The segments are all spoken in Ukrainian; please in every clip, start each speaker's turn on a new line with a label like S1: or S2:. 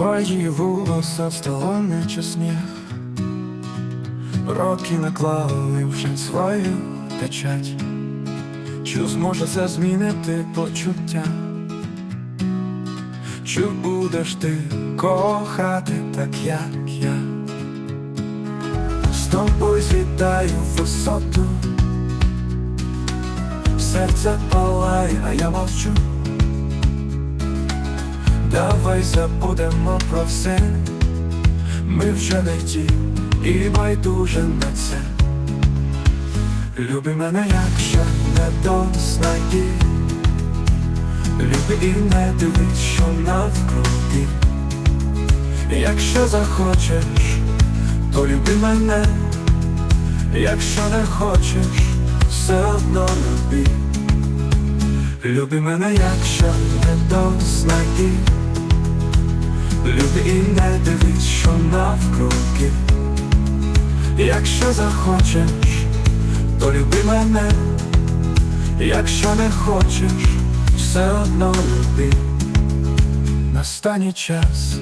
S1: Твої волоса стало наче сніг Роки наклали вже свою печать Чи зможе це змінити почуття? Чи будеш ти кохати так, як я? З тобою злітаю висоту Серце палає, а я мовчу Давай забудемо про все. Ми вже не ті і байдуже на це. Люби мене, якщо не дознає Люби і не дивись, що навкруги. Якщо захочеш, то люби мене. Якщо не хочеш, все одно люби. Люби мене, якщо не дознає Люби і не дивись, що навкруги. Якщо захочеш, то люби мене. Якщо не хочеш, все одно люби. Настане час,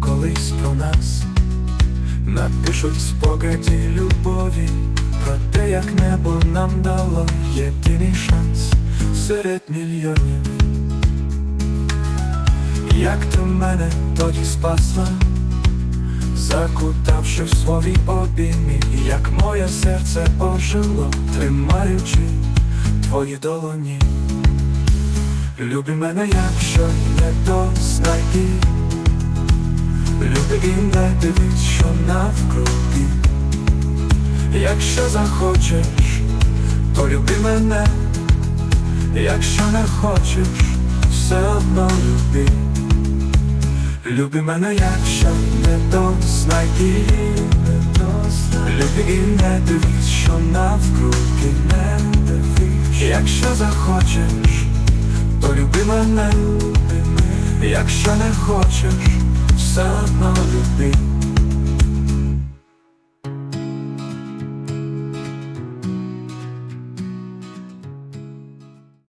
S1: колись про нас Напишуть спогаді любові Про те, як небо нам дало єдиний шанс серед мільйонів Як ти мене тоді спасла? Закутавши в свої обіймі, як моє серце ожило, тримаючи твої долоні. Люби мене, якщо не дознайди Люби і не дивись, що навкруги. Якщо захочеш, то люби мене. Якщо не хочеш, Люби мене, якщо не то знайди Люби і не дивись, що навкруги не дивись. Якщо захочеш, то люби мене. Якщо не хочеш, люби